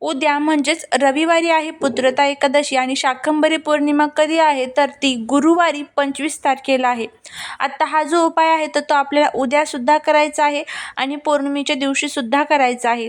उद्या म्हणजेच रविवारी आहे पुत्रता एकादशी आणि शाकंभरी पौर्णिमा कधी आहे तर ती गुरुवारी पंचवीस तारखेला आहे. आता हा जो उपाय आहे तर तो आपल्याला उद्यासुद्धा करायचा आहे आणि पौर्णिमेच्या दिवशीसुद्धा करायचा आहे.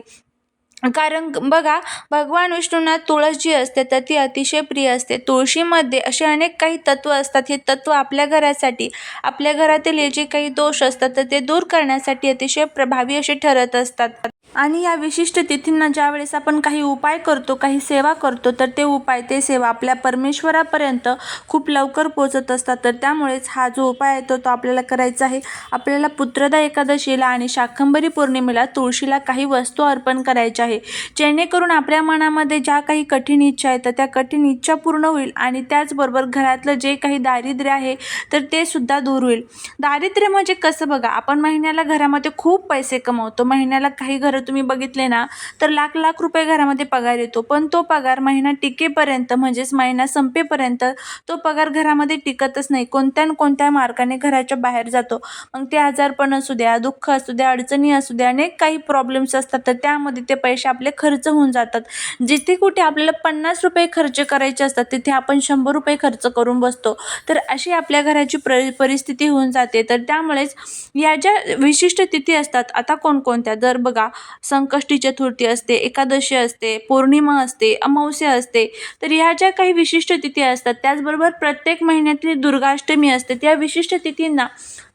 कारण बघा भगवान विष्णूंना तुळस जी असते तर ती अतिशय प्रिय असते. तुळशीमध्ये असे अनेक काही तत्त्व असतात. हे तत्त्व आपल्या घरासाठी आपल्या घरातील हे जे काही दोष असतात तर ते दूर करण्यासाठी अतिशय प्रभावी असे ठरत असतात. आणि या विशिष्ट तिथींना ज्यावेळेस आपण काही उपाय करतो काही सेवा करतो तर ते उपाय ते सेवा आपल्या परमेश्वरापर्यंत खूप लवकर पोचत असतात. तर त्यामुळेच हा जो उपाय आहे तो तो आपल्याला करायचा आहे. आपल्याला पुत्रदा एकादशीला आणि शाकंभरी पौर्णिमेला तुळशीला काही वस्तू अर्पण करायच्या आहे. जेणेकरून आपल्या मनामध्ये ज्या काही कठीण इच्छा आहेत तर त्या कठीण इच्छा पूर्ण होईल आणि त्याचबरोबर घरातलं जे काही दारिद्र्य आहे तर ते सुद्धा दूर होईल. दारिद्र्य म्हणजे कसं बघा आपण महिन्याला घरामध्ये खूप पैसे कमवतो महिन्याला काही घर तुम्ही बघितले ना तर लाख लाख रुपये घरामध्ये पगार येतो. पण तो पगार महिना टिकेपर्यंत म्हणजेच महिना संपेपर्यंत तो पगार घरामध्ये टिकतच नाही. कोणत्या न कोणत्या मार्गाने घराच्या बाहेर जातो. मग ते आजारपण असू द्या दुःख असू द्या अडचणी असू द्या अनेक काही प्रॉब्लेम्स असतात. तर त्यामध्ये ते पैसे आपले खर्च होऊन जातात. जिथे कुठे आपल्याला पन्नास रुपये खर्च करायचे असतात तिथे आपण शंभर रुपये खर्च करून बसतो. तर अशी आपल्या घराची प्र परिस्थिती होऊन जाते. तर त्यामुळेच या ज्या विशिष्ट तिथी असतात आता कोणकोणत्या? जर बघा संकष्टी चतुर्थी असते एकादशी असते पौर्णिमा असते अमावस्या असते तर ह्या ज्या काही विशिष्ट तिथी असतात त्याचबरोबर प्रत्येक महिन्यातली दुर्गाष्टमी असते त्या विशिष्ट तिथींना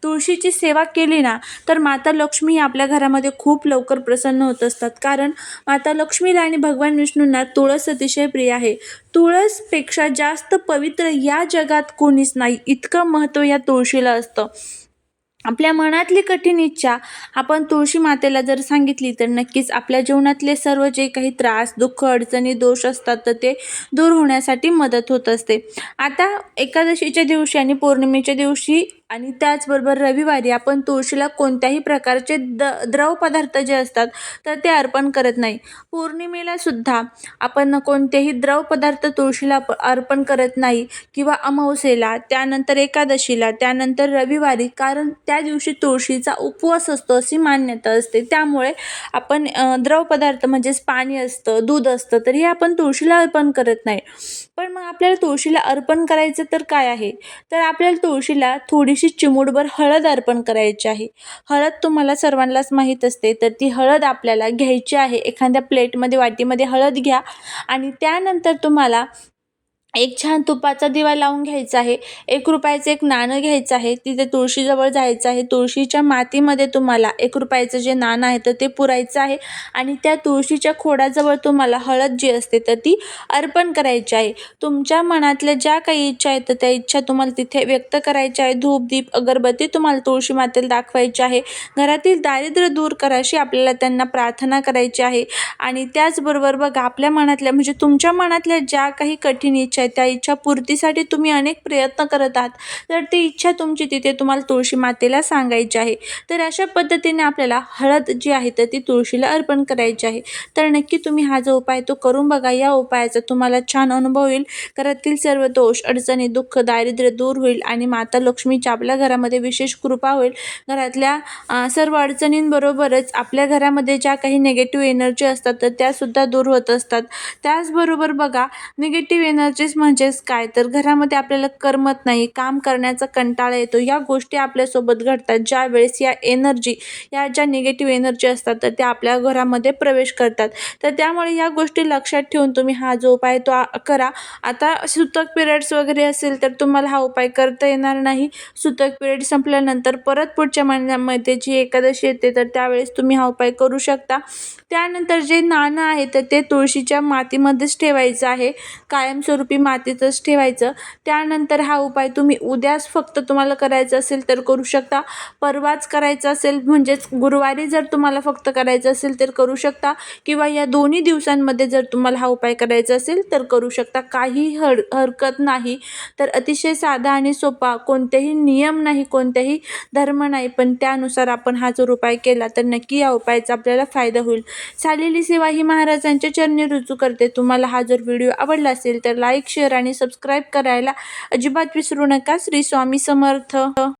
तुळशीची सेवा केली ना तर माता लक्ष्मी आपल्या घरामध्ये खूप लवकर प्रसन्न होत असतात. कारण माता लक्ष्मीला आणि भगवान विष्णूंना तुळस अतिशय प्रिय आहे. तुळसपेक्षा जास्त पवित्र या जगात कोणीच नाही इतकं महत्त्व या तुळशीला असतं. आपल्या मनातली कठीण इच्छा आपण तुळशी मातेला जर सांगितली तर नक्कीच आपल्या जीवनातले सर्व जे काही त्रास दुःख अडचणी दोष असतात तर ते दूर होण्यासाठी मदत होत असते. आता एकादशीच्या दिवशी आणि पौर्णिमेच्या दिवशी आणि त्याचबरोबर रविवारी आपण तुळशीला कोणत्याही प्रकारचे द द्रव पदार्थ जे असतात तर ते अर्पण करत नाही. पौर्णिमेला सुद्धा आपण कोणतेही द्रव पदार्थ तुळशीला अर्पण करत नाही किंवा अमावस्येला त्यानंतर एकादशीला त्यानंतर रविवारी कारण त्या दिवशी तुळशीचा उपवास असतो अशी मान्यता असते. त्यामुळे आपण द्रव पदार्थ म्हणजेच पाणी असतं दूध असतं तर हे आपण तुळशीला अर्पण करत नाही. पण मग आपल्याला तुळशीला अर्पण करायचं तर काय आहे? तर आपल्याला तुळशीला थोडी थोडीशी चिमूटभर हळद अर्पण करायची आहे. हळद तुम्हाला सर्वांनाच माहीत असते तर ती हळद आपल्याला घ्यायची आहे. एखाद्या प्लेटमध्ये वाटीमध्ये हळद घ्या आणि त्यानंतर तुम्हाला एक छान तुपाचा दिवा लावून घ्यायचा आहे. एक रुपयाचं एक नाणं घ्यायचं आहे. तिथे तुळशीजवळ जायचं आहे. तुळशीच्या मातीमध्ये तुम्हाला एक रुपयाचं जे नाणं आहे तर ते पुरायचं आहे. आणि त्या तुळशीच्या खोडाजवळ तुम्हाला हळद जी असते तर ती अर्पण करायची आहे. तुमच्या मनातल्या ज्या काही इच्छा आहेत तर त्या इच्छा तुम्हाला तिथे व्यक्त करायच्या आहे. धूप दीप अगरबत्ती तुम्हाला तुळशी मातेला दाखवायची आहे. घरातील दारिद्र्य दूर करायची आपल्याला त्यांना प्रार्थना करायची आहे. आणि त्याचबरोबर बघा आपल्या मनातल्या म्हणजे तुमच्या मनातल्या ज्या काही कठीण इच्छा आहे त्या इच्छा पूर्तीसाठी तुम्ही अनेक प्रयत्न करत आहात. तर ती इच्छा तुमची तिथे तुम्हाला तुळशी मातेला सांगायची आहे. तर अशा पद्धतीने आपल्याला हळद जी आहे तर ती तुळशीला अर्पण करायची आहे. तर नक्की तुम्ही हा जो उपाय तो करून बघा. या उपायाचा तुम्हाला छान अनुभव होईल. घरातील सर्व दोष अडचणी दुःख दारिद्र्य दूर होईल आणि माता लक्ष्मीच्या आपल्या घरामध्ये विशेष कृपा होईल. घरातल्या सर्व अडचणींबरोबरच आपल्या घरामध्ये ज्या काही निगेटिव्ह एनर्जी असतात तर त्यासुद्धा दूर होत असतात. त्याचबरोबर बघा निगेटिव्ह एनर्जीज म्हणजेच काय तर घरामध्ये आपल्याला करमत नाही काम करण्याचा कंटाळा येतो या गोष्टी आपल्यासोबत घडतात. ज्या वेळेस या एनर्जी या ज्या निगेटिव्ह एनर्जी असतात तर त्या आपल्या घरामध्ये प्रवेश करतात. तर त्यामुळे या गोष्टी लक्षात ठेवून तुम्ही हा जो उपाय तो करा. आता सुतक पिरियड्स वगैरे असेल तर तुम्हाला हा उपाय करता येणार नाही. सुतक पिरियड संपल्यानंतर परत पुढच्या महिन्यामध्ये जी एकादशी येते तर त्यावेळेस तुम्ही हा उपाय करू शकता. त्यानंतर जे नाणं आहे तर ते तुळशीच्या मातीमध्येच ठेवायचं आहे. कायमस्वरूपी मातीतच ठेवायचं. त्यानंतर हा उपाय तुम्ही उद्याच फक्त तुम्हाला करायचा असेल तर करू शकता. परवाच करायचा असेल म्हणजेच गुरुवारी जर तुम्हाला फक्त करायचं असेल तर करू शकता. किंवा या दोन्ही दिवसांमध्ये जर तुम्हाला हा उपाय करायचा असेल तर करू शकता. काही हर हरकत नाही. तर अतिशय साधा आणि सोपा कोणतेही नियम नाही कोणतेही धर्म नाही. पण त्यानुसार आपण हा जर उपाय केला तर नक्की या उपायाचा आपल्याला फायदा होईल. झालेली सेवा ही महाराजांच्या चरणी रुजू करते. तुम्हाला हा जर व्हिडिओ आवडला असेल तर लाईक लाईक शेअर आणि सबस्क्राईब करायला अजिबात विसरू नका. श्री स्वामी समर्थ.